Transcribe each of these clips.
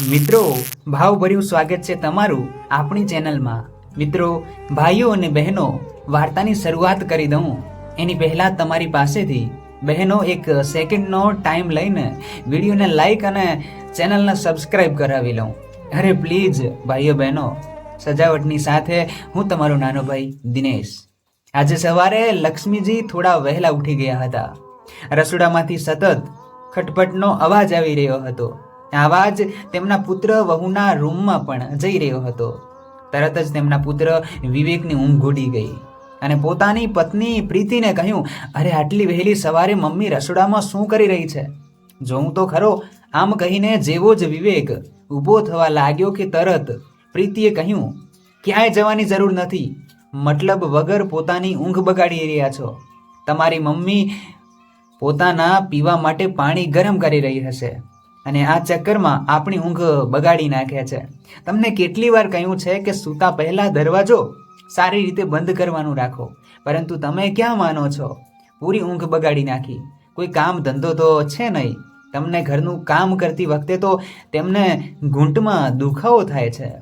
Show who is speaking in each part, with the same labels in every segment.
Speaker 1: મિત્રો, ભાવભર્યું સ્વાગત છે તમારું આપણી ચેનલમાં. મિત્રો, ભાઈઓ અને બહેનો, વાર્તાની શરૂઆત કરી દઉં. એની પહેલાં તમારી પાસેથી બહેનો એક સેકન્ડનો ટાઈમ લઈને વિડીયોને લાઈક અને ચેનલને સબસ્ક્રાઈબ કરાવી લઉં. અરે પ્લીઝ ભાઈઓ બહેનો, સજાવટની સાથે હું તમારો નાનો ભાઈ દિનેશ. આજે સવારે લક્ષ્મીજી થોડા વહેલા ઉઠી ગયા હતા. રસોડામાંથી સતત ખટપટનો અવાજ આવી રહ્યો હતો. આ અવાજ તેમના પુત્ર વહુના રૂમમાં પણ જઈ રહ્યો હતો. તરત જ તેમના પુત્ર વિવેકની ઊંઘ ઘૂડી ગઈ અને પોતાની પત્ની પ્રીતિને કહ્યું, અરે, આટલી વહેલી સવારે મમ્મી રસોડામાં શું કરી રહી છે? જોઉં તો ખરો, આમ કહીને જેવો જ વિવેક ઊભો થવા લાગ્યો કે તરત પ્રીતિએ કહ્યું, ક્યાંય જવાની જરૂર નથી. મતલબ વગર પોતાની ઊંઘ બગાડી રહ્યા છો. તમારી મમ્મી પોતાના પીવા માટે પાણી ગરમ કરી રહી હશે. અને આ ચક્કરમાં આપણી ઊંઘ બગાડી નાખે છે. તમને કેટલી વાર કહ્યું છે કે સૂતા પહેલાં દરવાજો સારી રીતે બંધ કરવાનું રાખો. પરંતુ તમે ક્યાં માનો છો? પૂરી ઊંઘ બગાડી નાખી. કોઈ કામ ધંધો તો છે નહીં. તમને ઘરનું કામ કરતી વખતે તો તેમને ઘૂંટમાં દુખાવો થાય છે.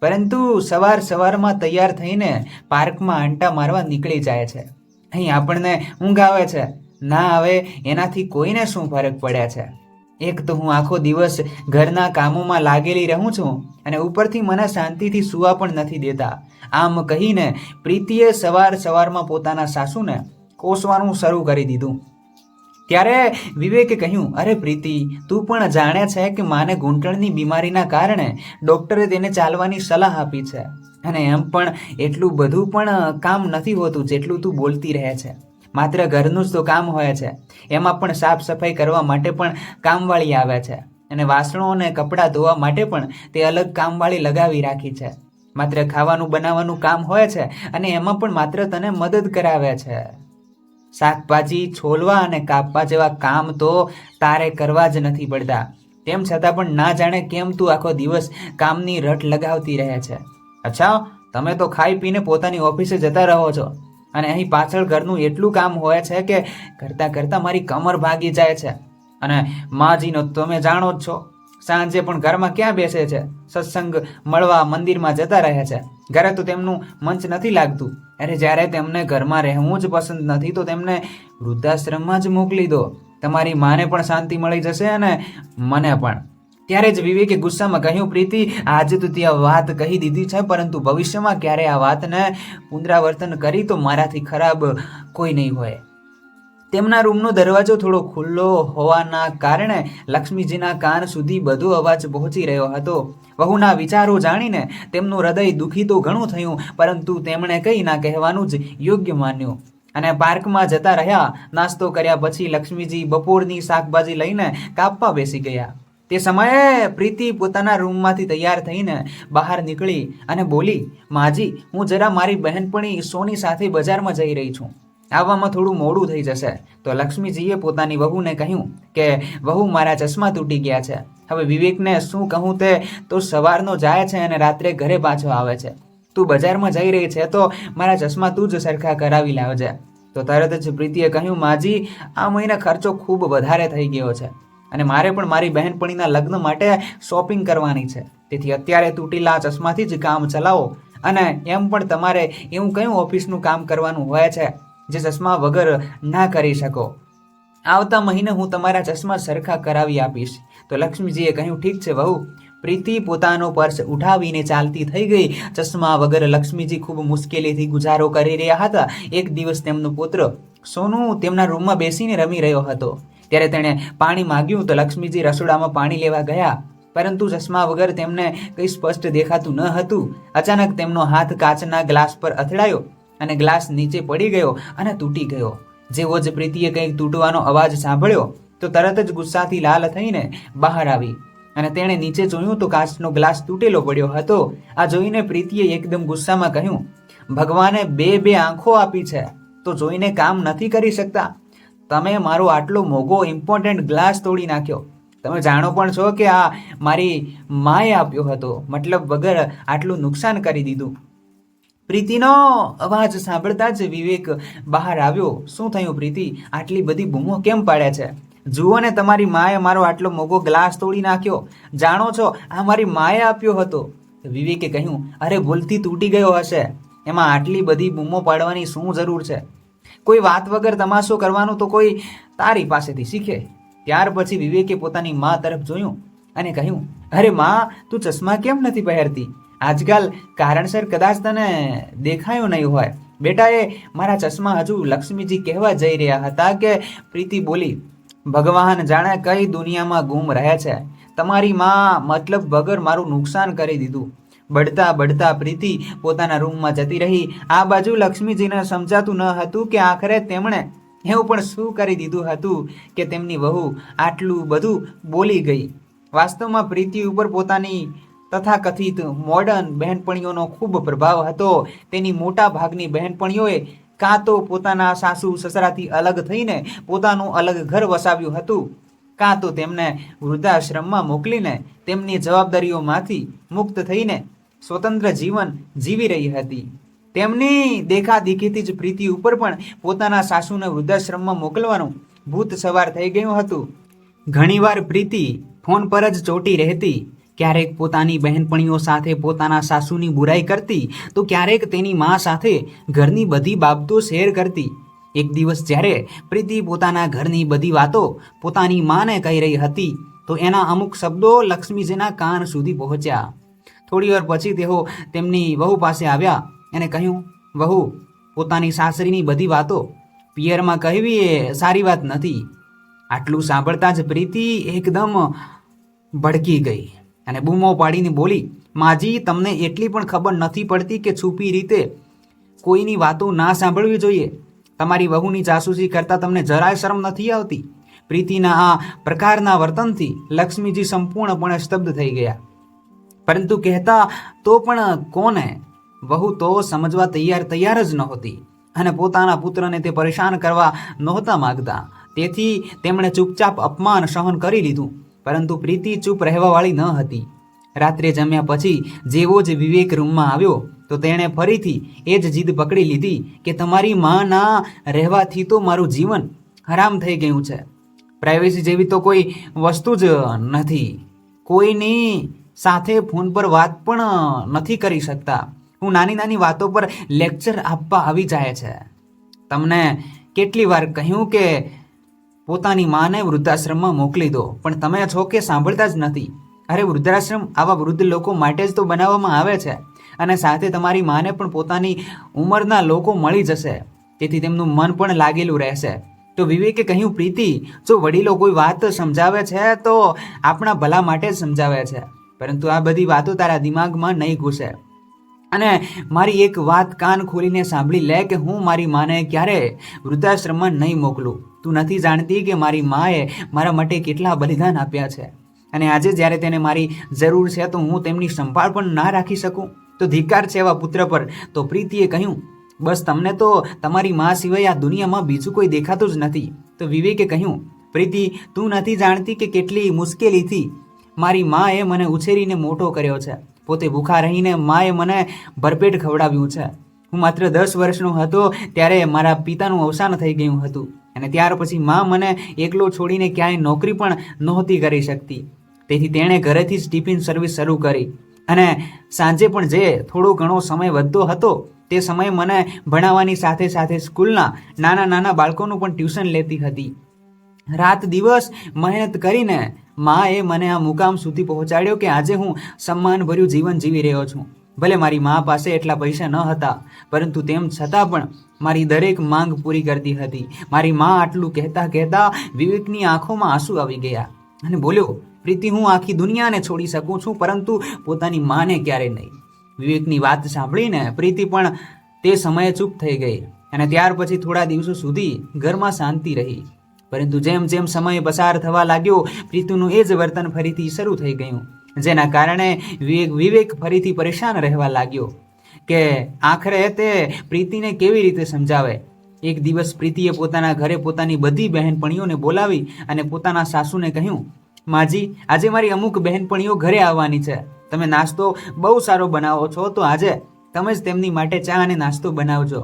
Speaker 1: પરંતુ સવાર સવારમાં તૈયાર થઈને પાર્કમાં આંટા મારવા નીકળી જાય છે. અહીં આપણને ઊંઘ આવે છે. ના આવે, એનાથી કોઈને શું ફરક પડે છે? એક તો હું આખો દિવસ ઘરના કામોમાં લાગેલી રહું છું અને ઉપરથી મને શાંતિથી સૂવા પણ નથી દેતા. આમ કહીને પ્રીતિએ સવાર સવારમાં પોતાના સાસુને કોસવાનું શરૂ કરી દીધું. ત્યારે વિવેકે કહ્યું, અરે પ્રીતિ, તું પણ જાણે છે કે માને ઘૂંટણની બીમારીના કારણે ડૉક્ટરે તેને ચાલવાની સલાહ આપી છે. અને એમ પણ એટલું બધું પણ કામ નથી હોતું જેટલું તું બોલતી રહે છે. માત્ર ઘરનું જ તો કામ હોય છે. એમાં પણ સાફ સફાઈ કરવા માટે પણ કામવાળી આવે છે. અને વાસણો અને કપડાં ધોવા માટે પણ તે અલગ કામવાળી લગાવી રાખી છે. માત્ર ખાવાનું બનાવવાનું કામ હોય છે અને એમાં પણ માત્ર તને મદદ કરાવે છે. શાકભાજી છોલવા અને કાપવા જેવા કામ તો તારે કરવા જ નથી પડતા. તેમ છતાં પણ ના જાણે કેમ તું આખો દિવસ કામની રટ લગાવતી રહે છે. અચ્છા, તમે તો ખાઈ પીને પોતાની ઓફિસે જતા રહો છો. અને અહીં પાછળ ઘરનું એટલું કામ હોય છે કે કરતાં કરતાં મારી કમર ભાગી જાય છે. અને માજીનો તમે જાણો જ છો, સાંજે પણ ઘરમાં ક્યાં બેસે છે? સત્સંગ મળવા મંદિરમાં જતા રહે છે. ઘરે તો તેમનું મંચ નથી લાગતું. અરે જ્યારે તેમને ઘરમાં રહેવું જ પસંદ નથી, તો તેમને વૃદ્ધાશ્રમમાં જ મોકલી દો. તમારી માને પણ શાંતિ મળી જશે અને મને પણ. ત્યારે જ વિવેકે ગુસ્સામાં કહ્યું, પ્રીતિ, આજે તો તે વાત કહી દીધી છે, પરંતુ ભવિષ્યમાં ક્યારે આ વાતને પુનરાવર્તન કરી તો મારાથી ખરાબ કોઈ નહીં હોય. તેમના રૂમનો દરવાજો થોડો ખુલ્લો હોવાના કારણે લક્ષ્મીજીના કાન સુધી બધો અવાજ પહોંચી રહ્યો હતો. વહુના વિચારો જાણીને તેમનું હૃદય દુઃખી તો ઘણું થયું, પરંતુ તેમણે કંઈ ના કહેવાનું જ યોગ્ય માન્યું. અને પાર્કમાં જતા રહ્યા, નાસ્તો કર્યા પછી લક્ષ્મીજી બપોરની શાકભાજી લઈને કાપવા બેસી ગયા. તે સમયે પ્રીતિ પોતાના રૂમમાંથી તૈયાર થઈને બહાર નીકળી અને બોલી, માજી, હું જરા મારી બહેનપણી સોની સાથે બજારમાં જઈ રહી છું. આવવામાં થોડું મોડું થઈ જશે તો લક્ષ્મીજીએ પોતાની વહુને કહ્યું કે, વહુ મારા ચશ્મા તૂટી ગયા છે. હવે વિવેકને શું કહું તે તો સવારનો જાય છે અને રાત્રે ઘરે પાછો આવે છે. તું બજારમાં જઈ રહી છે તો મારા ચશ્મા તું જ સરખા કરાવી લાવજે તો તરત જ પ્રીતિએ કહ્યું, માજી, આ મહિને ખર્ચો ખૂબ વધારે થઈ ગયો છે. અને મારે પણ મારી બહેનપણીના લગ્ન માટે શોપિંગ કરવાની છે. તેથી અત્યારે તૂટેલા ચશ્માથી જ કામ ચલાવો અને એમ પણ તમારે એવું કયું ઓફિસનું કામ કરવાનું હોય છે જે ચશ્મા વગર ના કરી શકો. આવતા મહિને હું તમારા ચશ્મા સરખા કરાવી આપીશ. તો લક્ષ્મીજીએ કહ્યું, ઠીક છે વહુ. પ્રીતિ પોતાનો પર્સ ઉઠાવીને ચાલતી થઈ ગઈ. ચશ્મા વગર લક્ષ્મીજી ખૂબ મુશ્કેલીથી ગુજારો કરી રહ્યા હતા. એક દિવસ તેમનો પુત્ર સોનું તેમના રૂમમાં બેસીને રમી રહ્યો હતો. ત્યારે તેણે પાણી માંગ્યું તો લક્ષ્મીજી રસોડામાં પાણી લેવા ગયા. પરંતુ ચશ્મા વગર તેમને કંઈ સ્પષ્ટ દેખાતું ન હતું. અચાનક તેમનો હાથ કાચના ગ્લાસ પર અથડાયો અને ગ્લાસ નીચે પડી ગયો અને તૂટી ગયો. જેવો જ પ્રીતિએ કંઈક તૂટવાનો અવાજ સાંભળ્યો તો તરત જ ગુસ્સાથી લાલ થઈને બહાર આવી. અને તેણે નીચે જોયું તો કાચનો ગ્લાસ તૂટેલો પડ્યો હતો. આ જોઈને પ્રીતિએ એકદમ ગુસ્સામાં કહ્યું, ભગવાને બે બે આંખો આપી છે. તો જોઈને કામ નથી કરી શકતા. તમે મારો આટલો મોગો ઇમ્પોર્ટન્ટ ગ્લાસ તોડી નાખ્યો. તમે જાણો પણ છો કે આ મારી માએ આપ્યો હતો, મતલબ વગર આટલું નુકસાન કરી દીધું. પ્રીતિનો અવાજ સાંભળતા જ વિવેક બહાર આવ્યો. શું થયું પ્રીતિ? આટલી બધી બૂમો કેમ પાડે છે? જુઓ ને તમારી માએ મારો આટલો મોગો ગ્લાસ તોડી નાખ્યો. જાણો છો, આ મારી માએ આપ્યો હતો. વિવેકે કહ્યું, અરે ભૂલથી તૂટી ગયો હશે. એમાં આટલી બધી બૂમો પાડવાની શું જરૂર છે? કોઈ વાત વગર તમાશો કરવાનો તો કોઈ તારી પાસેથી શીખે. ત્યાર પછી વિવેકે પોતાની મા તરફ જોયું અને કહ્યું, અરે મા, તું ચશ્મા કેમ નથી પહેરતી? આજકાલ કારણસર કદાચ તને દેખાયો નહીં હોય. બેટા એ મારા ચશ્મા હજુ લક્ષ્મીજી કહેવા જઈ રહ્યા હતા કે, પ્રીતિ બોલી, ભગવાન જાણે કઈ દુનિયામાં ગુમ રહ્યા છે. તમારી માં મતલબ વગર મારું નુકસાન કરી દીધું. બળતા બઢતા પ્રીતિ પોતાના રૂમમાં જતી રહી. આ બાજુ લક્ષ્મીજીને સમજાતું ન હતું કે આખરે તેમણે એવું પણ શું કરી દીધું હતું કે તેમની વહુ આટલું બધું બોલી ગઈ. વાસ્તવમાં પ્રીતિ ઉપર પોતાની તથાકથિત મોડર્ન બહેનપણીઓનો ખૂબ પ્રભાવ હતો. તેની મોટા ભાગની બહેનપણીઓએ કાં તો પોતાના સાસુ સસરાથી અલગ થઈને પોતાનું અલગ ઘર વસાવ્યું હતું, કાં તો તેમને વૃદ્ધાશ્રમમાં મોકલીને તેમની જવાબદારીઓમાંથી મુક્ત થઈને સ્વતંત્ર જીવન જીવી રહી હતી. તેમની દેખાદેખીથી જ પ્રીતિ ઉપર પણ પોતાના સાસુને વૃદ્ધાશ્રમમાં મોકલવાનું ભૂત સવાર થઈ ગયું હતું. ઘણીવાર પ્રીતિ ફોન પર જ ચોટી રહેતી. ક્યારેક પોતાની બહેનપણીઓ સાથે પોતાના સાસુની બુરાઈ કરતી તો ક્યારેક તેની મા સાથે ઘરની બધી બાબતો શેર કરતી. એક દિવસ જ્યારે પ્રીતિ પોતાના ઘરની બધી વાતો પોતાની માને કહી રહી હતી તો એના અમુક શબ્દો લક્ષ્મીજીના કાન સુધી પહોંચ્યા. થોડી વાર પછી તેઓ તેમની વહુ પાસે આવ્યા અને કહ્યું, વહુ, પોતાની સાસરીની બધી વાતો પિયરમાં કહેવી એ સારી વાત નથી. આટલું સાંભળતા જ પ્રીતિ એકદમ ભડકી ગઈ અને બૂમો પાડીને બોલી, માજી, તમને એટલી પણ ખબર નથી પડતી કે છુપી રીતે કોઈની વાતો ના સાંભળવી જોઈએ. તમારી વહુની જાસૂસી કરતાં તમને જરાય શરમ નથી આવતી. પ્રીતિના આ પ્રકારના વર્તનથી લક્ષ્મીજી સંપૂર્ણપણે સ્તબ્ધ થઈ ગયા. પરંતુ કહેતા, તો પણ કોને? વહુ તો સમજવા તૈયાર તૈયાર જ નહોતી અને પોતાના પુત્રને તે પરેશાન કરવા નહોતા માંગતા. તેથી તેમણે ચૂપચાપ અપમાન સહન કરી લીધું. પરંતુ પ્રીતિ ચૂપ રહેવાવાળી ન હતી. રાત્રે જમ્યા પછી જેવો જ વિવેક રૂમમાં આવ્યો, તો તેણે ફરીથી એ જ જીદ પકડી લીધી કે તમારી માના રહેવાથી તો મારું જીવન હરામ થઈ ગયું છે. પ્રાઇવેસી જેવી તો કોઈ વસ્તુ જ નથી. કોઈની સાથે ફોન પર વાત પણ નથી કરી શકતા. હું નાની નાની વાતો પર લેક્ચર આપવા આવી જાય છે. તમને કેટલી વાર કહ્યું કે પોતાની માને વૃદ્ધાશ્રમમાં મોકલી દો, પણ તમે છો કે સાંભળતા જ નથી. અરે, વૃદ્ધાશ્રમ આવા વૃદ્ધ લોકો માટે જ તો બનાવવામાં આવે છે. અને સાથે તમારી માને પણ પોતાની ઉંમરના લોકો મળી જશે. તેથી તેમનું મન પણ લાગેલું રહેશે. તો વિવેકે કહ્યું, પ્રીતિ, જો વડીલો કોઈ વાત સમજાવે છે, તો આપણા ભલા માટે જ સમજાવે છે. પરંતુ આ બધી વાતો તારા દિમાગમાં નહીં ઘૂસે. અને મારી એક વાત કાન ખોલીને સાંભળી લે કે હું મારી માને ક્યારે વૃદ્ધાશ્રમમાં નહીં મોકલું. તું નથી જાણતી કે મારી માએ મારા માટે કેટલા બલિદાન આપ્યા છે. અને આજે જ્યારે તેને મારી જરૂર છે તો હું તેમની સંભાળ પણ ના રાખી શકું. તો ધિકાર છે એવા પુત્ર પર. તો પ્રીતિએ કહ્યું, બસ તમને તો તમારી મા સિવાય આ દુનિયામાં બીજું કોઈ દેખાતું જ નથી. તો વિવેકે કહ્યું, પ્રીતિ, તું નથી જાણતી કે કેટલી મુશ્કેલીથી મારી માએ મને ઉછેરીને મોટો કર્યો છે. પોતે ભૂખા રહીને માએ મને ભરપેટ ખવડાવ્યું છે. હું માત્ર દસ વર્ષનો હતો ત્યારે મારા પિતાનું અવસાન થઈ ગયું હતું અને ત્યાર પછી મા મને એકલો છોડીને ક્યાંય નોકરી પણ નહોતી કરી શકતી. તેથી તેણે ઘરેથી જ ટિફિન સર્વિસ શરૂ કરી અને સાંજે પણ જે થોડો ઘણો સમય વધતો હતો તે સમયે મને ભણાવવાની સાથે સાથે સ્કૂલના નાના નાના બાળકોનું પણ ટ્યુશન લેતી હતી. રાત દિવસ મહેનત કરીને માએ મને આ મુકામ સુધી પહોંચાડ્યો કે આજે હું સન્માનભર્યું જીવન જીવી રહ્યો છું. ભલે મારી મા પાસે એટલા પૈસા ન હતા, પરંતુ તેમ છતાં પણ મારી દરેક માંગ પૂરી કરતી હતી. મારી મા આટલું કહેતા કહેતા વિવેકની આંખોમાં આંસુ આવી ગયા અને બોલ્યો, પ્રીતિ, હું આખી દુનિયાને છોડી શકું છું, પરંતુ પોતાની માને ક્યારે નહીં. વિવેકની વાત સાંભળીને પ્રીતિ પણ તે સમયે ચૂપ થઈ ગઈ અને ત્યાર પછી થોડા દિવસો સુધી ઘરમાં શાંતિ રહી. પરંતુ જેમ જેમ સમય પસાર થવા લાગ્યો, પ્રીતિનું એ જ વર્તન ફરીથી શરૂ થઈ ગયું. જેના કારણે વિવેક વિવેક ફરીથી પરેશાન રહેવા લાગ્યો કે આખરે તે પ્રીતિને કેવી રીતે સમજાવે? એક દિવસ પ્રીતિએ પોતાના ઘરે પોતાની બધી બહેનપણીઓને બોલાવી અને પોતાના સાસુને કહ્યું, માજી, આજે મારી અમુક બહેનપણીઓ ઘરે આવવાની છે. તમે નાસ્તો બહુ સારો બનાવો છો તો આજે તમે જ તેમની માટે ચા અને નાસ્તો બનાવજો.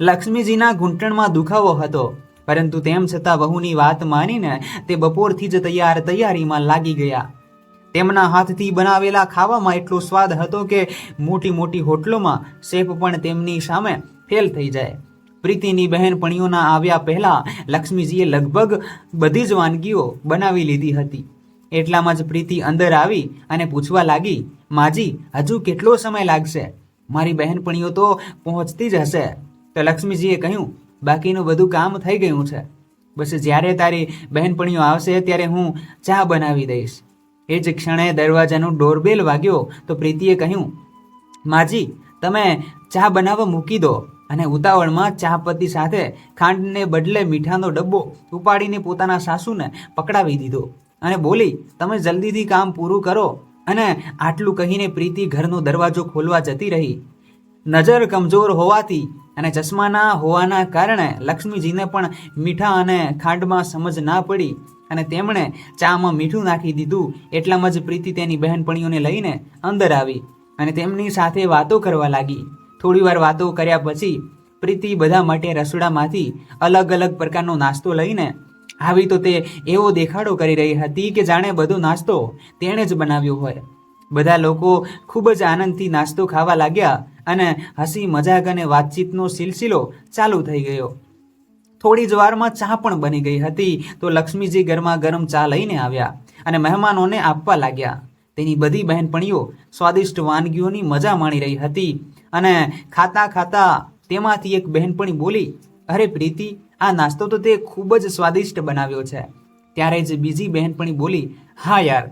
Speaker 1: લક્ષ્મીજીના ઘૂંટણમાં દુખાવો હતો. પરંતુ તેમ છતાં વહુની વાત માનીને તે બપોરથી જ તૈયાર તૈયારીમાં લાગી ગયા. તેમના હાથથી બનાવેલા ખાવામાં એટલો સ્વાદ હતો કે મોટી મોટી હોટલોમાં શેફ પણ તેમની સામે ફેલ થઈ જાય. પ્રીતિની બહેનપણીઓના આવ્યા પહેલા લક્ષ્મીજીએ લગભગ બધી જ વાનગીઓ બનાવી લીધી હતી. એટલામાં જ પ્રીતિ અંદર આવી અને પૂછવા લાગી, માજી, હજુ કેટલો સમય લાગશે? મારી બહેનપણીઓ તો પહોંચતી જ હશે. તો લક્ષ્મીજીએ કહ્યું બાકીનું બધું કામ થઈ ગયું છે. બસ જ્યારે તારી બહેનપણીઓ આવશે ત્યારે હું ચા બનાવી દઈશ. એ જ ક્ષણે દરવાજાનું ડોરબેલ વાગ્યો તો પ્રીતિએ કહ્યું, માજી, તમે ચા બનાવવા મૂકી દો અને ઉતાવળમાં ચાપત્તી સાથે ખાંડને બદલે મીઠાનો ડબ્બો ઉપાડીને પોતાના સાસુને પકડાવી દીધો અને બોલી, તમે જલ્દીથી કામ પૂરું કરો. અને આટલું કહીને પ્રીતિ ઘરનો દરવાજો ખોલવા જતી રહી. નજર કમજોર હોવાથી અને ચશ્માના હોવાના કારણે લક્ષ્મીજીને પણ મીઠા અને ખાંડમાં સમજ ના પડી અને તેમણે ચામાં મીઠું નાખી દીધું એટલામાં જ પ્રીતિ તેની બહેનપણીઓને લઈને અંદર આવી અને તેમની સાથે વાતો કરવા લાગી. થોડીવાર વાતો કર્યા પછી પ્રીતિ બધા માટે રસોડામાંથી અલગ અલગ પ્રકારનો નાસ્તો લઈને આવી તો તે એવો દેખાડો કરી રહી હતી કે જાણે બધો નાસ્તો તેણે જ બનાવ્યો હોય. બધા લોકો ખૂબ જ આનંદથી નાસ્તો ખાવા લાગ્યા અને હસી મજાક અને વાતચીતનો સિલસિલો ચાલુ થઈ ગયો. થોડી જ વારમાં ચા પણ બની ગઈ હતી તો લક્ષ્મીજી ગરમા ગરમ ચા લઈને આવ્યા અને મહેમાનોને આપવા લાગ્યા. તેની બધી બહેનપણીઓ સ્વાદિષ્ટ વાનગીઓની મજા માણી રહી હતી અને ખાતા ખાતા તેમાંથી એક બહેનપણી બોલી, અરે પ્રીતિ, આ નાસ્તો તો તે ખૂબ જ સ્વાદિષ્ટ બનાવ્યો છે. ત્યારે જ બીજી બહેનપણી બોલી, હા યાર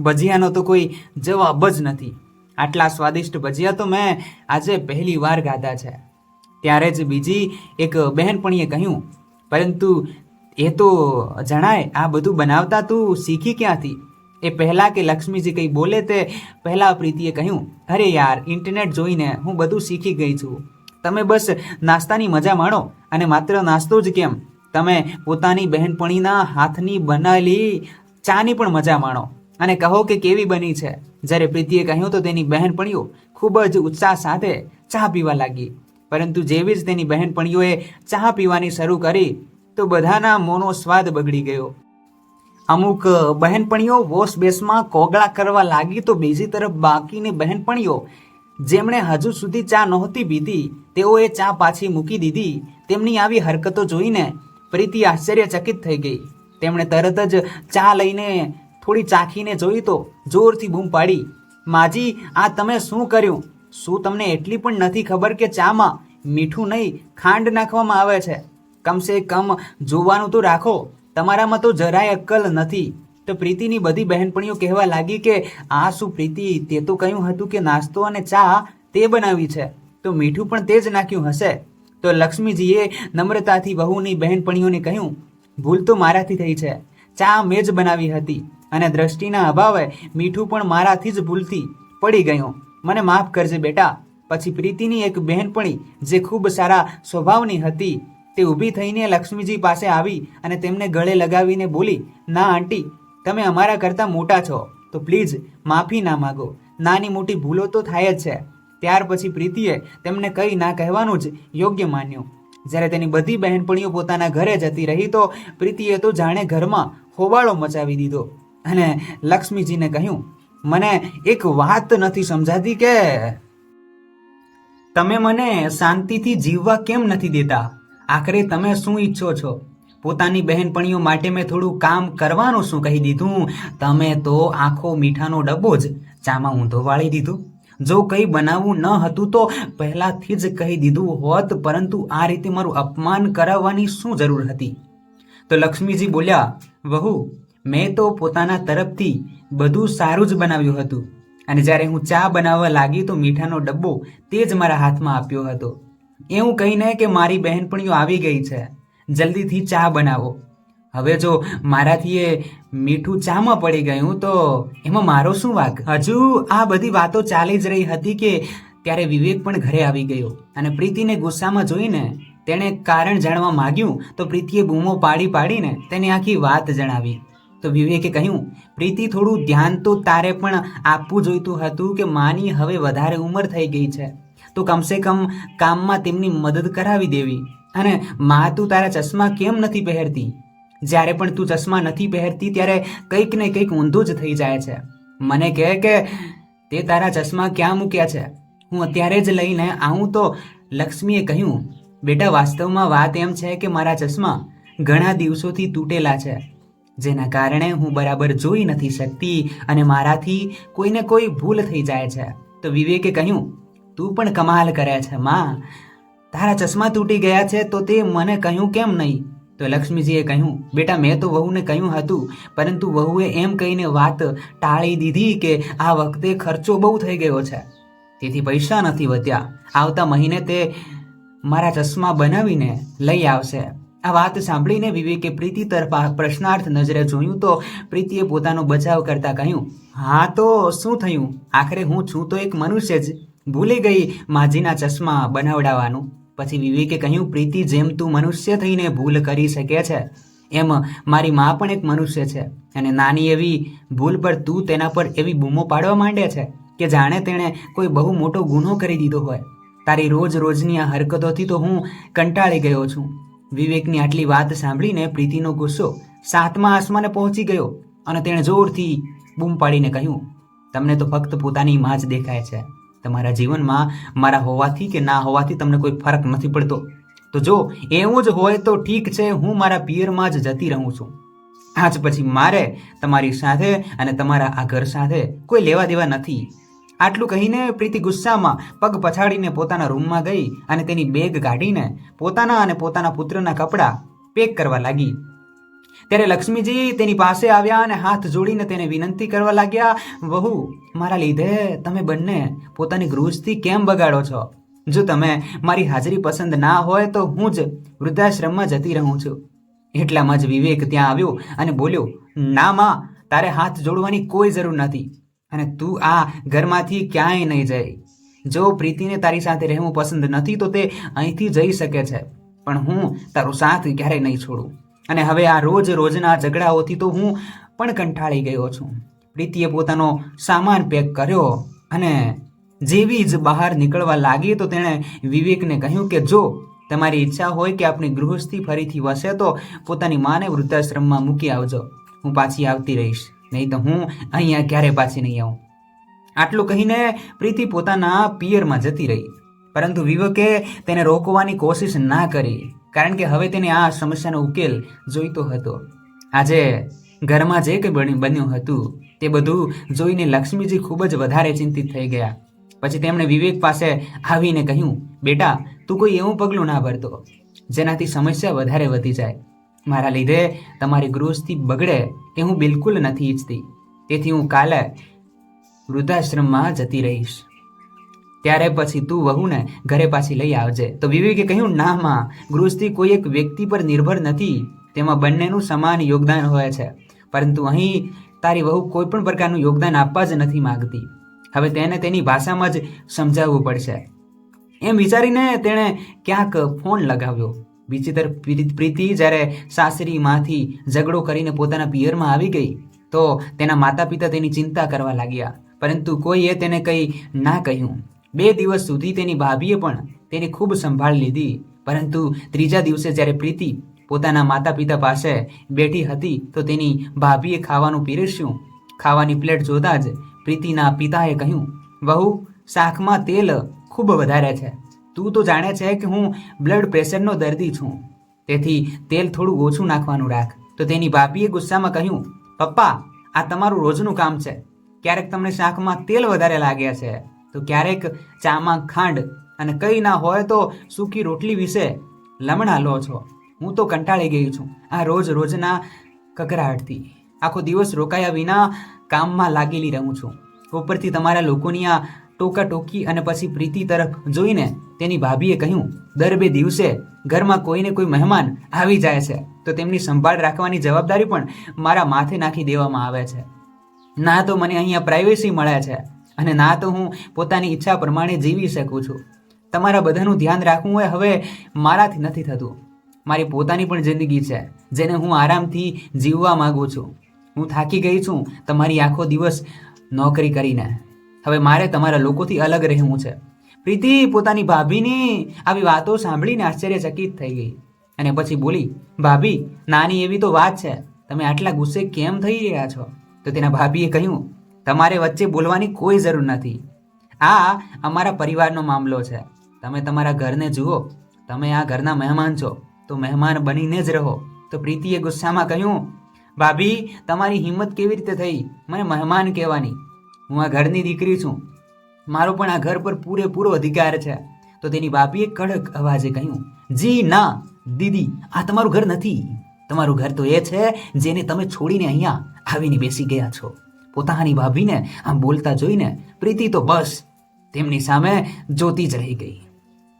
Speaker 1: ભજીયાનો તો કોઈ જવાબ જ નથી. આટલા સ્વાદિષ્ટ ભજીયા તો મેં આજે પહેલી વાર ગાધા છે. ત્યારે જ બીજી એક બહેનપણીએ કહ્યું, પરંતુ એ તો જણાય, આ બધું બનાવતા તું શીખી ક્યાંથી? એ પહેલાં કે લક્ષ્મીજી કંઈ બોલે તે પહેલાં પ્રીતિએ કહ્યું, અરે યાર, ઇન્ટરનેટ જોઈને હું બધું શીખી ગઈ છું. તમે બસ નાસ્તાની મજા માણો અને માત્ર નાસ્તો જ કેમ? તમે પોતાની બહેનપણીના હાથની બનાવેલી ચાની પણ મજા માણો. અને કહો કે કેવી બની છે? જ્યારે પ્રીતિએ કહ્યું તો તેની બહેનપણીઓ ખૂબ જ ઉત્સાહ સાથે ચા પીવા લાગી. પરંતુ જેવી જ તેની બહેનપણીઓએ ચા પીવાની શરૂ કરી, તો બધાના મોનો સ્વાદ બગડી ગયો. અમુક બહેનપણીઓ વોશ બેસમાં કોગળા કરવા લાગી તો બીજી તરફ બાકીની બહેનપણીઓ જેમણે હજુ સુધી ચા નહોતી પીધી, તેઓએ ચા પાછી મૂકી દીધી. તેમની આવી હરકતો જોઈને પ્રીતિ આશ્ચર્યચકિત થઈ ગઈ. તેમણે તરત જ ચા લઈને થોડી ચાખીને જોઈ તો જોરથી બૂમ પાડી. માજી, આ તમે શું કર્યું? શું તમને એટલી પણ નથી ખબર કે ચામાં મીઠું નહીં ખાંડ નાખવામાં આવે છે? કમસે કમ જોવાનું તો રાખો. તમારામાં તો જરાય અક્કલ નથી. તો પ્રીતિની બધી બહેનપણીઓ કહેવા લાગી કે, આ શું પ્રીતિ, તે તો કહ્યું હતું કે નાસ્તો અને ચા તે બનાવી છે. તો મીઠું પણ તે જ નાખ્યું હશે. તો લક્ષ્મીજીએ નમ્રતાથી વહુની બહેનપણીઓને કહ્યું, ભૂલ તો મારાથી થઈ છે. ચા મેં જ બનાવી હતી. અને દ્રષ્ટિના અભાવે મીઠું પણ મારાથી જ ભૂલથી પડી ગયું. મને માફ કરજે બેટા. પછી પ્રીતિની એક બહેનપણી જે ખૂબ સારા સ્વભાવની હતી, તે ઊભી થઈને લક્ષ્મીજી પાસે આવી અને તેમને ગળે લગાવીને બોલી, ના, આંટી, તમે અમારા કરતાં મોટા છો. તો પ્લીઝ, માફી ના માગો. નાની મોટી ભૂલો તો થાય જ છે. ત્યાર પછી પ્રીતિએ તેમને કંઈ ના કહેવાનું જ યોગ્ય માન્યું. જ્યારે તેની બધી બહેનપણીઓ પોતાના ઘરે જતી રહી તો પ્રીતિએ તો જાણે ઘરમાં હોબાળો મચાવી દીધો. અને લક્ષ્મીજીને કહ્યું, મને એક વાત નથી સમજાતી કે તમે મને શાંતિથી જીવવા કેમ નથી દેતા? આખરે તમે શું ઈચ્છો છો? પોતાની બહેનપણીઓ માટે મેં થોડું કામ કરવાનું શું કહી દીધું? તમે તો આખો મીઠાનો ડબ્બો જ ચામાં ઊંધો વાળી દીધું. જો કંઈ બનાવવું ન હતું તો પહેલાથી જ કહી દીધું હોત, પરંતુ આ રીતે મારું અપમાન કરાવવાની શું જરૂર હતી? તો લક્ષ્મીજી બોલ્યા, વહુ મેં તો પોતાના તરફથી બધું સારું જ બનાવ્યું હતું. અને જ્યારે હું ચા બનાવવા લાગી તો મીઠાનો ડબ્બો તે જ મારા હાથમાં આપ્યો હતો. એવું કહીને કે મારી બહેનપણીઓ આવી ગઈ છે. જલ્દીથી ચા બનાવો. હવે જો મારાથી એ મીઠું ચામાં પડી ગયું તો એમાં મારો શું વાક? હજુ આ બધી વાતો ચાલી જ રહી હતી કે ત્યારે વિવેક પણ ઘરે આવી ગયો અને પ્રીતિને ગુસ્સામાં જોઈને તેણે કારણ જાણવા માંગ્યું તો પ્રીતિએ બૂમો પાડી પાડીને તેની આખી વાત જણાવી. તો વિવેકે કહ્યું, પ્રીતિ, થોડું ધ્યાન તો તારે પણ આપવું જોઈતું હતું કે માની હવે વધારે ઉંમર થઈ ગઈ છે. તો કમસે કમ કામમાં તેમની મદદ કરાવી દેવી. અને મા, તું તારા ચશ્મા કેમ નથી પહેરતી? જ્યારે પણ તું ચશ્મા નથી પહેરતી, ત્યારે કંઈક ને કંઈક ઊંધું જ થઈ જાય છે. મને કહે કે, તે તારા ચશ્મા ક્યાં મૂક્યા છે? હું અત્યારે જ લઈને આવું તો. લક્ષ્મીએ કહ્યું, બેટા, વાસ્તવમાં વાત એમ છે કે મારા ચશ્મા ઘણા દિવસોથી તૂટેલા છે. જેના કારણે હું બરાબર જોઈ નથી શકતી અને મારાથી કોઈને કોઈ ભૂલ થઈ જાય છે. તો વિવેકે કહ્યું, તું પણ કમાલ કરે છે, માં. તારા ચશ્મા તૂટી ગયા છે તો તે મને કહ્યું કેમ નહીં? તો લક્ષ્મીજીએ કહ્યું, બેટા, મેં તો વહુને કહ્યું હતું, પરંતુ વહુએ એમ કહીને વાત ટાળી દીધી કે આ વખતે ખર્ચો બહુ થઈ ગયો છે. તેથી પૈસા નથી વધ્યા. આવતા મહિને તે મારા ચશ્મા બનાવીને લઈ આવશે. આ વાત સાંભળીને વિવેકે પ્રીતિ તરફ પ્રશ્નાર્થ નજરે જોયું તો પ્રીતિએ પોતાનો બચાવ કરતા કહ્યું, હા તો શું થયું? આખરે હું છું તો એક મનુષ્ય જ. ભૂલી ગઈ માજીના ચશ્મા બનાવડાવવાનું. પછી વિવેકે કહ્યું, પ્રીતિ, જેમ તું મનુષ્ય થઈને ભૂલ કરી શકે છે, એમ મારી મા પણ એક મનુષ્ય છે. અને નાની એવી ભૂલ પર તું તેના પર એવી બૂમો પાડવા માંડે છે કે જાણે તેણે કોઈ બહુ મોટો ગુનો કરી દીધો હોય. તારી રોજ રોજની આ હરકતોથી તો હું કંટાળી ગયો છું. વિવેકની આટલી વાત સાંભળીને પ્રીતિનો ગુસ્સો સાતમા આસમાને પહોંચી ગયો અને તેણે જોરથી બૂમ પાડીને કહ્યું, તમને તો ફક્ત પોતાની માં જ દેખાય છે. તમારા જીવનમાં મારા હોવાથી કે ના હોવાથી તમને કોઈ ફરક નથી પડતો. તો જો એવું જ હોય તો ઠીક છે, હું મારા પિયરમાં જ જતી રહું છું. આજ પછી મારે તમારી સાથે અને તમારા આ ઘર સાથે કોઈ લેવા દેવા નથી. આટલું કહીને પ્રીતિ ગુસ્સામાં પગ પછાડીને પોતાના રૂમમાં ગઈ અને તેની બેગ કાઢીને પોતાના અને પોતાના પુત્રના કપડાં પેક કરવા લાગી. ત્યારે લક્ષ્મીજી તેની પાસે આવ્યા અને હાથ જોડીને તેને વિનંતી કરવા લાગ્યા, વહુ, મારા લીધે તમે બંને પોતાની ગૃહસ્થી કેમ બગાડો છો? જો તમે મારી હાજરી પસંદ ના હોય તો હું જ વૃદ્ધાશ્રમમાં જતી રહું છું. એટલામાં જ વિવેક ત્યાં આવ્યો અને બોલ્યો, ના, માં, તારે હાથ જોડવાની કોઈ જરૂર નથી. અને તું આ ઘરમાંથી ક્યાંય નહીં જાય જો પ્રીતિને તારી સાથે રહેવું પસંદ નથી, તો તે અહીંથી જઈ શકે છે. પણ હું તારો સાથ ક્યારેય નહીં છોડું. અને હવે આ રોજ રોજના ઝઘડાઓથી તો હું પણ કંટાળી ગયો છું. પ્રીતિએ પોતાનો સામાન પેક કર્યો અને જેવી જ બહાર નીકળવા લાગી, તો તેણે વિવેકને કહ્યું કે જો તમારી ઈચ્છા હોય કે આપણી ગૃહસ્થી ફરીથી વસે, તો પોતાની માને વૃદ્ધાશ્રમમાં મૂકી આવજો. હું પાછી આવતી રહીશ. નહીં તો હું અહીંયા ક્યારે પાછી નહીં આવું? આટલું કહીને પ્રીતિ પોતાના પિયરમાં જતી રહી. પરંતુ વિવેકે તેને રોકવાની કોશિશ ના કરી, કારણ કે હવે તેને આ સમસ્યાનો ઉકેલ જોઈતો હતો. આજે ઘરમાં જે કંઈ બન્યું હતું, તે બધું જોઈને લક્ષ્મીજી ખૂબ જ વધારે ચિંતિત થઈ ગયા. પછી તેમણે વિવેક પાસે આવીને કહ્યું, બેટા, તું કોઈ એવું પગલું ના ભરતો, જેનાથી સમસ્યા વધારે વધી જાય. મારા લીધે તમારી ગૃહસ્થી બગડે એ હું બિલકુલ નથી ઈચ્છતી. તેથી હું કાલે વૃદ્ધાશ્રમમાં જતી રહીશ. ત્યારે પછી તું વહુને ઘરે પાછી લઈ આવજે. તો વિવેકે કહ્યું, ના માં, ગૃહસ્થી કોઈ એક વ્યક્તિ પર નિર્ભર નથી. તેમાં બંનેનું સમાન યોગદાન હોય છે. પરંતુ અહીં તારી વહુ કોઈ પણ પ્રકારનું યોગદાન આપવા જ નથી માંગતી. હવે તેને તેની ભાષામાં જ સમજાવવું પડશે. એમ વિચારીને તેણે ક્યાંક ફોન લગાવ્યો. બીજી તરફ પ્રી- પ્રીતિ જ્યારે સાસરીમાંથી ઝઘડો કરીને પોતાના પિયરમાં આવી ગઈ, તો તેના માતા પિતા તેની ચિંતા કરવા લાગ્યા. પરંતુ કોઈએ તેને કંઈ ના કહ્યું. બે દિવસ સુધી તેની ભાભીએ પણ તેની ખૂબ સંભાળ લીધી. પરંતુ ત્રીજા દિવસે જ્યારે પ્રીતિ પોતાના માતા પિતા પાસે બેઠી હતી, તો તેની ભાભીએ ખાવાનું પીરસ્યું. ખાવાની પ્લેટ જોતાં જ પ્રીતિના પિતાએ કહ્યું, વહુ, શાકમાં તેલ ખૂબ વધારે છે. તું તો જાણે છે કે હું બ્લડ પ્રેશરનો દર્દી છું. તેથી તેલ થોડું ઓછું નાખવાનું રાખ. તો તેની ભાભીએ ગુસ્સામાં કહ્યું, પપ્પા, આ તમારું રોજનું કામ છે. ક્યારેક તમને શાકમાં તેલ વધારે લાગે છે. તો ક્યારેક ચામાં ખાંડ અને કંઈ ના હોય તો સૂકી રોટલી વિશે લમણા લો છો. હું તો કંટાળી ગઈ છું. આ રોજ રોજના કકરાટથી. આખો દિવસ રોકાયા વિના કામમાં લાગેલી રહું છું. ઉપરથી તમારા લોકોની આ ટોકા ટોકી અને પછી પ્રીતિ તરફ જોઈને તેની ભાભીએ કહ્યું, દર બે દિવસે ઘરમાં કોઈને કોઈ મહેમાન આવી જાય છે, તો તેમની સંભાળ રાખવાની જવાબદારી પણ મારા માથે નાખી દેવામાં આવે છે. ના તો મને અહીંયા પ્રાઇવેસી મળે છે અને ના તો હું પોતાની ઈચ્છા પ્રમાણે જીવી શકું છું. તમારા બધાનું ધ્યાન રાખવું એ હવે મારાથી નથી થતું. મારી પોતાની પણ જિંદગી છે, જેને હું આરામથી જીવવા માગું છું. હું થાકી ગઈ છું તમારી આખો દિવસ નોકરી કરીને. હવે મારે તમારા લોકોથી અલગ રહેવું છે. પ્રીતિ, પોતાની ભાભીની આવી વાતો સાંભળીને આશ્ચર્યચકિત થઈ ગઈ. અને પછી બોલી, ભાભી, નાની એવી તો વાત છે. તમે આટલા ગુસ્સે કેમ થઈ રહ્યા છો? તો તેના ભાભીએ કહ્યું, તમારે વચ્ચે બોલવાની કોઈ જરૂર નથી. આ અમારા પરિવારનો મામલો છે. તમે તમારા ઘરને જુઓ. તમે આ ઘરના મહેમાન છો. તો મહેમાન બનીને જ રહો. તો પ્રીતિએ ગુસ્સામાં કહ્યું, ભાભી, તમારી હિંમત કેવી રીતે થઈ? મને મહેમાન કહેવાની. હું આ ઘરની દીકરી છું. મારો પણ આ ઘર પર પૂરેપૂરો અધિકાર છે. તો તેની બાપીએ કડક અવાજે કહ્યું, જી ના, દીદી, આ તમારું ઘર નથી. તમારું ઘર તો એ છે જેને તમે છોડીને અહીંયા આવીને બેસી ગયા છો. પોતાની ભાભીને આમ બોલતા જોઈને પ્રીતિ તો બસ તેમની સામે જોતી જ રહી ગઈ.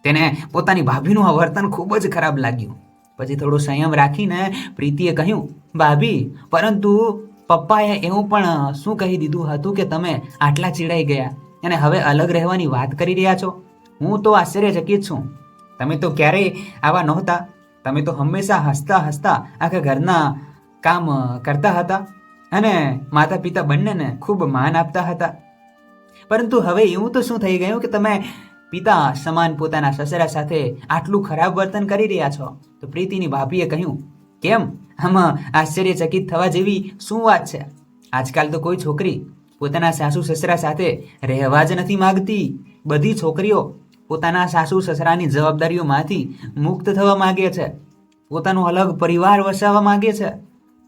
Speaker 1: તેને પોતાની ભાભીનું આ વર્તન ખૂબ જ ખરાબ લાગ્યું. પછી થોડો સંયમ રાખીને પ્રીતિએ કહ્યું, ભાભી, પરંતુ પપ્પાએ એવું પણ શું કહી દીધું હતું કે તમે આટલા ચીડાઈ ગયા અને હવે અલગ રહેવાની વાત કરી રહ્યા છો? હું તો આશ્ચર્યચકિત છું. તમે તો ક્યારેય આવા નહોતા. તમે તો હંમેશા હસતા હસતા આખા ઘરના કામ કરતા હતા અને માતા પિતા બંનેને ખૂબ માન આપતા હતા. પરંતુ હવે એવું તો શું થઈ ગયું કે તમે પિતા સમાન પોતાના સસરા સાથે આટલું ખરાબ વર્તન કરી રહ્યા છો? તો પ્રીતિની ભાભીએ કહ્યું, કેમ? આમાં આશ્ચર્યચકિત થવા જેવી શું વાત છે? આજકાલ તો કોઈ છોકરી પોતાના સાસુ સસરા સાથે રહેવા જ નથી માગતી. બધી છોકરીઓ પોતાના સાસુ સસરાની જવાબદારીઓમાંથી મુક્ત થવા માગે છે. પોતાનો અલગ પરિવાર વસાવવા માગે છે.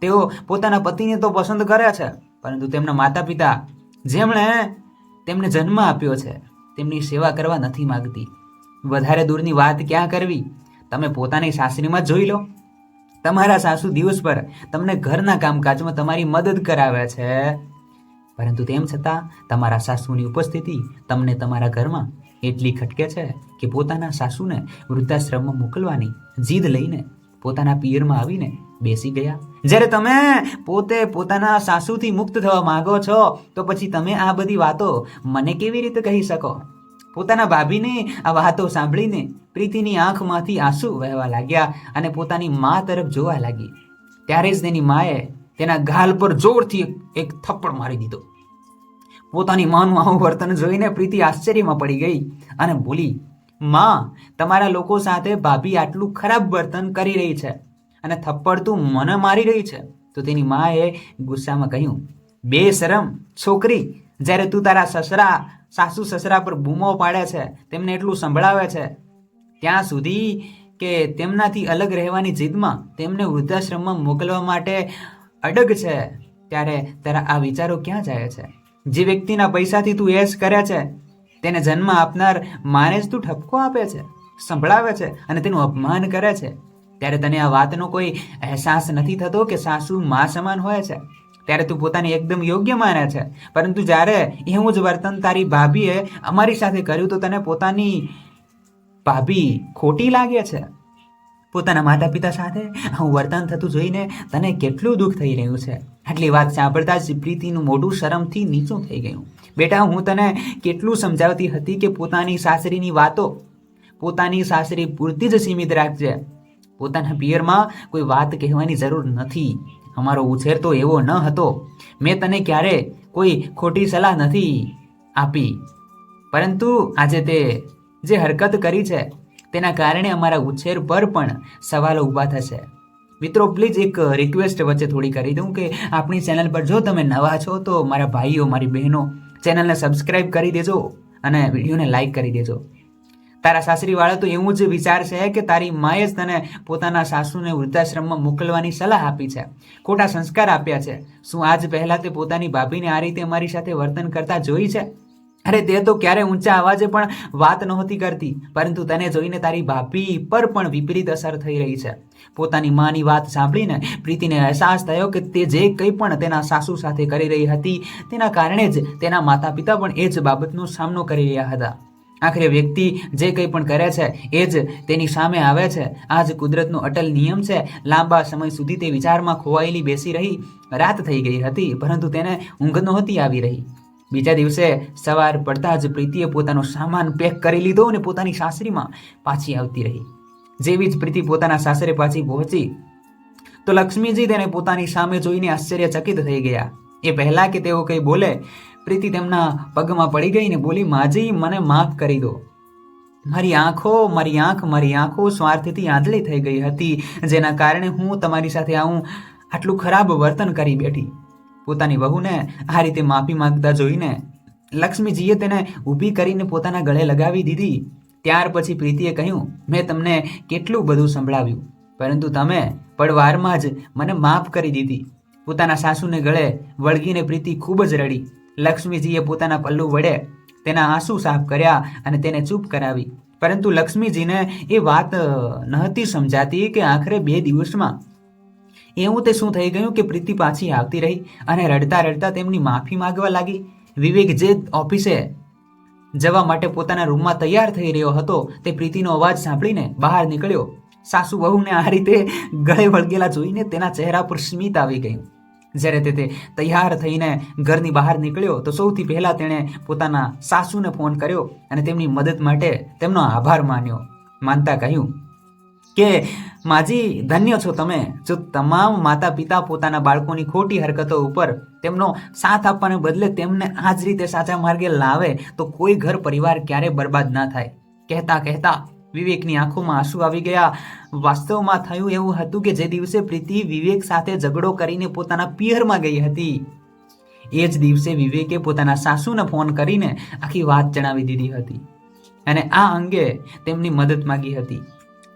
Speaker 1: તેઓ પોતાના પતિને તો પસંદ કરે છે, પરંતુ તેમના માતા પિતા જેમણે તેમને જન્મ આપ્યો છે, તેમની સેવા કરવા નથી માગતી. વધારે દૂરની વાત ક્યાં કરવી? તમે પોતાની સાસરીમાં જોઈ લો. તમારા સાસુ દિવસ પર તમને ઘરના કામકાજમાં તમારી મદદ કરાવે છે. પરંતુ તેમ છતાં, તમારા સાસુની ઉપસ્થિતિ તમને તમારા ઘરમાં એટલી ખટકે છે કે પોતાના સાસુને વૃદ્ધાશ્રમમાં મોકલવાની જીદ લઈને પોતાના પિયરમાં આવીને બેસી ગયા. જ્યારે તમે પોતે પોતાના સાસુથી મુક્ત થવા માંગો છો, તો પછી તમે આ બધી વાતો મને કેવી રીતે કહી શકો? પોતાના ભાભીની આ વાતો સાંભળીને પ્રીતિની આંખમાંથી આંસુ વહેવા લાગ્યા અને પોતાની મા તરફ જોવા લાગી. ત્યારે જ તેની માએ તેના ગાલ પર જોરથી એક થપ્પડ મારી દીધો. પોતાની માનું આવું વર્તન જોઈને પ્રીતિ આશ્ચર્યમાં પડી ગઈ અને બોલી, માં, તમારા લોકો સાથે ભાભી આટલું ખરાબ વર્તન કરી રહી છે અને થપ્પડ તું મને મારી રહી છે. તો તેની માએ ગુસ્સામાં કહ્યું, બે શરમ, છોકરી, જ્યારે તું તારા સસરા, સાસુ સસરા પર બૂમો પાડે છે, તેમને એટલું સંભળાવે છે ત્યાં સુધી કે તેમનાથી અલગ રહેવાની જીદમાં તેમને વૃદ્ધાશ્રમમાં મોકલવા માટે અડગ છે, ત્યારે તારા આ વિચારો ક્યાં જાય છે? જે વ્યક્તિના પૈસાથી તું એશ કરે છે, તેને જન્મ આપનાર માને જ તું ઠપકો આપે છે, સંભળાવે છે અને તેનું અપમાન કરે છે. ત્યારે તને આ વાતનો કોઈ અહેસાસ નથી થતો કે સાસુ મા સમાન હોય છે? ત્યારે તું પોતાને એકદમ યોગ્ય માને છે. પરંતુ જ્યારે એવું જ વર્તન તારી ભાભીએ અમારી સાથે કર્યું તો તને પોતાની ભાભી ખોટી લાગે છે. પોતાના માતા પિતા સાથે આવું વર્તન થતું જોઈને તને કેટલું દુઃખ થઈ રહ્યું છે? આટલી વાત સાંભળતા જ પ્રીતિનું મોઢું શરમથી નીચું થઈ ગયું. બેટા, હું તને કેટલું સમજાવતી હતી કે પોતાની સાસરીની વાતો પોતાની સાસરી પૂરતી જ સીમિત રાખજે. પોતાના પિયરમાં કોઈ વાત કહેવાની જરૂર નથી. અમારો ઉછેર તો એવો ન હતો. મેં તને ક્યારે કોઈ ખોટી સલાહ નથી આપી. પરંતુ આજે તે જે હરકત કરી છે, તેના કારણે અમારા ઉછેર પર પણ સવાલો ઊભા થશે. મિત્રો પ્લીઝ એક રિક્વેસ્ટ વચ્ચે થોડી કરી દઉં કે આપણી ચેનલ પર જો તમે નવા છો, તો મારા ભાઈઓ, મારી બહેનો ચેનલને સબસ્ક્રાઇબ કરી દેજો અને વિડીયોને લાઈક કરી દેજો. તારા સાસરીવાળા તો એવું જ વિચાર છે કે તારી માએ જ તને પોતાના સાસુને વૃદ્ધાશ્રમમાં મોકલવાની સલાહ આપી છે, ખોટા સંસ્કાર આપ્યા છે. શું આજ પહેલાં તે પોતાની ભાભીને આ રીતે મારી સાથે વર્તન કરતા જોઈ છે? અરે તે તો ક્યારે ઊંચા અવાજે પણ વાત નહોતી કરતી, પરંતુ તને જોઈને તારી ભાભી પર પણ વિપરીત અસર થઈ રહી છે. પોતાની માની વાત સાંભળીને પ્રીતિને અહેસાસ થયો કે તે જે કંઈ પણ તેના સાસુ સાથે કરી રહી હતી, તેના કારણે જ તેના માતા પિતા પણ એ જ બાબતનો સામનો કરી રહ્યા હતા. આખરે વ્યક્તિ જે કંઈ પણ કરે છે, એ જ તેની સામે આવે છે. આ જ કુદરતનો અટલ નિયમ છે, લાંબા સમય સુધી તે વિચારમાં ખોવાયેલી બેસી રહી, રાત થઈ ગઈ હતી, પરંતુ તેને ઊંઘ નહોતી આવી રહી. બીજા દિવસે સવાર પડતા જ પ્રીતિએ પોતાનો સામાન પેક કરી લીધો અને પોતાની સાસરીમાં પાછી આવતી રહી. જેવી જ પ્રીતિ પોતાના સાસરે પાછી પહોંચી, તો લક્ષ્મીજી તેને પોતાની સામે જોઈને આશ્ચર્યચકિત થઈ ગયા. એ પહેલા કે તેઓ કંઈ બોલે, પ્રીતિ તેમના પગમાં પડી ગઈ ને બોલી, માજી, મને માફ કરી દો. મારી આંખો, મારી આંખ, મારી આંખો સ્વાર્થથી આંધળી થઈ ગઈ હતી, જેના કારણે હું તમારી સાથે આવું આટલું ખરાબ વર્તન કરી બેઠી. પોતાની વહુને આ રીતે માફી માંગતા જોઈને લક્ષ્મીજીએ તેને ઊભી કરીને પોતાના ગળે લગાવી દીધી. ત્યાર પછી પ્રીતિએ કહ્યું, મેં તમને કેટલું બધું સંભળાવ્યું, પરંતુ તમે પડવારમાં જ મને માફ કરી દીધી. પોતાના સાસુને ગળે વળગીને પ્રીતિ ખૂબ જ રડી. લક્ષ્મીજીએ પોતાના પલ્લુ વડે તેના આંસુ સાફ કર્યા અને તેને ચૂપ કરાવી. પરંતુ લક્ષ્મીજીને એ વાત નહોતી સમજાતી કે આખરે બે દિવસમાં એવું તે શું થઈ ગયું કે પ્રીતિ પાછી આવતી રહી અને રડતા રડતા તેમની માફી માંગવા લાગી. વિવેક જે ઓફિસે જવા માટે પોતાના રૂમમાં તૈયાર થઈ રહ્યો હતો તે પ્રીતિનો અવાજ સાંભળીને બહાર નીકળ્યો. સાસુ વહુને આ રીતે ગળે વળગેલા જોઈને તેના ચહેરા પર સ્મિત આવી ગયું. જ્યારે તે તૈયાર થઈને ઘરની બહાર નીકળ્યો તો સૌથી પહેલાં તેણે પોતાના સાસુને ફોન કર્યો અને તેમની મદદ માટે તેમનો આભાર માન્યો. માનતા કહ્યું કે માજી ધન્ય છો તમે. જો તમામ માતા પિતા પોતાના બાળકોની ખોટી હરકતો ઉપર તેમનો સાથ આપવાને બદલે તેમને આ જ રીતે સાચા માર્ગે લાવે, તો કોઈ ઘર પરિવાર ક્યારે બરબાદ ના થાય. કહેતા કહેતા વિવેકની આંખોમાં આંસુ આવી ગયા. વાસ્તવમાં થયું એવું હતું કે જે દિવસે પ્રીતિ વિવેક સાથે ઝઘડો કરીને પોતાના પિયરમાં ગઈ હતી, એ જ દિવસે વિવેકે પોતાના સાસુને ફોન કરીને આખી વાત જણાવી દીધી હતી. અને આ અંગે તેમની મદદ માંગી હતી.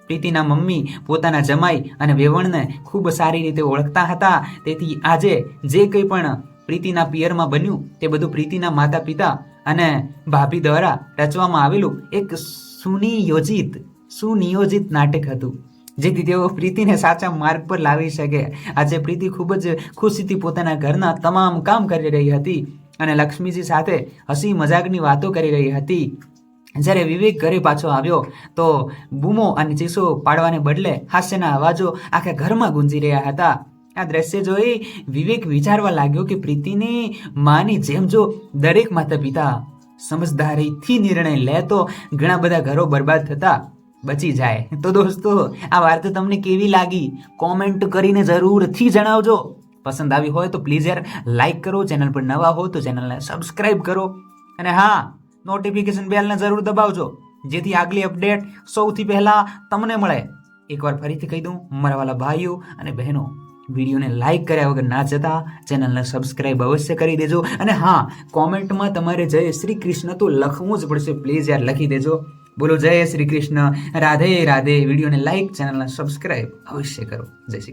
Speaker 1: પ્રીતિના મમ્મી પોતાના જમાઈ અને વેવણને ખૂબ સારી રીતે ઓળખતા હતા. તેથી આજે જે કંઈ પણ પ્રીતિના પિયરમાં બન્યું તે બધું પ્રીતિના માતા પિતા અને ભાભી દ્વારા રચવામાં આવેલું એક સુનિયોજિત સુનિયોજિત નાટક હતું, જેથી તેઓ પ્રીતિને સાચા માર્ગ પર લાવી શકે. આજે પ્રીતિ ખૂબ જ ખુશીથી પોતાના ઘરના તમામ કામ કરી રહી હતી અને લક્ષ્મીજી સાથે હસી મજાકની વાતો કરી રહી હતી. જ્યારે વિવેક ઘરે પાછો આવ્યો, તો બૂમો અને ચીસો પાડવાને બદલે હાસ્યના અવાજો આખા ઘરમાં ગુંજી રહ્યા હતા. આ દ્રશ્ય જોઈ વિવેક વિચારવા લાગ્યો કે પ્રીતિની માની જેમ જો દરેક માતા પિતા સમજદારીથી નિર્ણય લે, તો ઘણા બધા ઘરો બરબાદ થતા બચી જાય. તો દોસ્તો, આ વાર્તા તમને કેવી લાગી? કોમેન્ટ કરીને જરૂરથી જણાવજો. પસંદ આવી હોય તો પ્લીઝ યાર લાઈક કરો, ચેનલ પર નવા હો તો ચેનલને સબસ્ક્રાઈબ કરો. અને હા નોટિફિકેશન બેલને જરૂર દબાવજો, જેથી આગલી અપડેટ સૌથી પહેલા તમને મળે. એકવાર ફરીથી કહી દઉં, મારા વાલા ભાઈઓ અને બહેનો, વિડીયોને લાઈક કર્યા વગર ના જતા ચેનલને સબસ્ક્રાઇબ અવશ્ય કરી દેજો. અને હા કોમેન્ટમાં તમારે જય શ્રી કૃષ્ણ તો લખવું જ પડશે. પ્લીઝ યાર, લખી દેજો. બોલો, જય શ્રી કૃષ્ણ. રાધે રાધે. વિડીયોને લાઈક ચેનલને સબસ્ક્રાઇબ અવશ્ય કરો. જય શ્રી